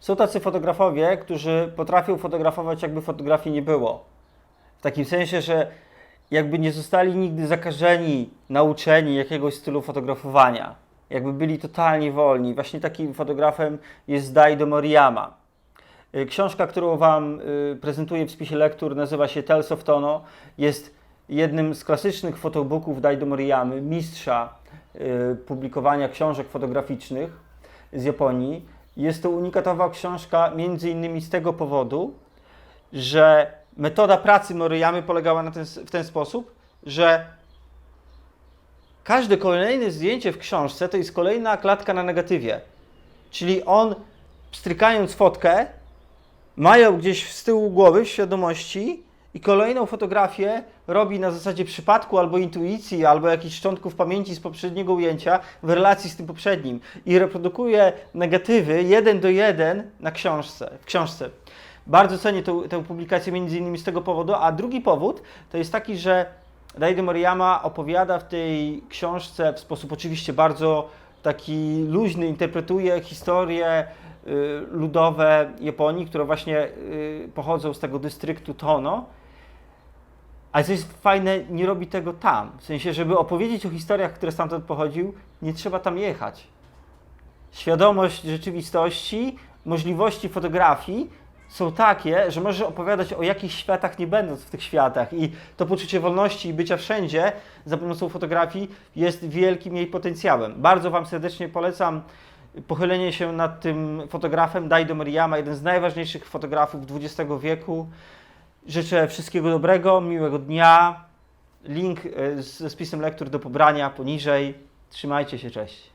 Są tacy fotografowie, którzy potrafią fotografować, jakby fotografii nie było. W takim sensie, że jakby nie zostali nigdy zakażeni, nauczeni jakiegoś stylu fotografowania. Jakby byli totalnie wolni. Właśnie takim fotografem jest Daido Moriyama. Y, Książka, którą Wam y, prezentuję w spisie lektur, nazywa się Tales of Tono. Jest jednym z klasycznych fotobooków Daido Moriyamy, mistrza y, publikowania książek fotograficznych z Japonii. Jest to unikatowa książka między innymi z tego powodu, że metoda pracy Moriyamy polegała na ten, w ten sposób, że każde kolejne zdjęcie w książce to jest kolejna klatka na negatywie. Czyli on, pstrykając fotkę, ma ją gdzieś z tyłu głowy, w świadomości i kolejną fotografię robi na zasadzie przypadku albo intuicji, albo jakichś szczątków pamięci z poprzedniego ujęcia w relacji z tym poprzednim i reprodukuje negatywy jeden do jeden na książce, w książce. Bardzo cenię tę, tę publikację między innymi z tego powodu, a drugi powód to jest taki, że Daido Moriyama opowiada w tej książce w sposób oczywiście bardzo taki luźny, interpretuje historie y, ludowe Japonii, które właśnie y, pochodzą z tego dystryktu Tono. Ale co jest fajne, nie robi tego tam. W sensie, żeby opowiedzieć o historiach, które stamtąd pochodził, nie trzeba tam jechać. Świadomość rzeczywistości, możliwości fotografii są takie, że możesz opowiadać o jakichś światach, nie będąc w tych światach. I to poczucie wolności i bycia wszędzie za pomocą fotografii jest wielkim jej potencjałem. Bardzo Wam serdecznie polecam pochylenie się nad tym fotografem Daido Moriyama, jeden z najważniejszych fotografów XX wieku. Życzę wszystkiego dobrego, miłego dnia. Link ze spisem lektur do pobrania poniżej. Trzymajcie się, cześć.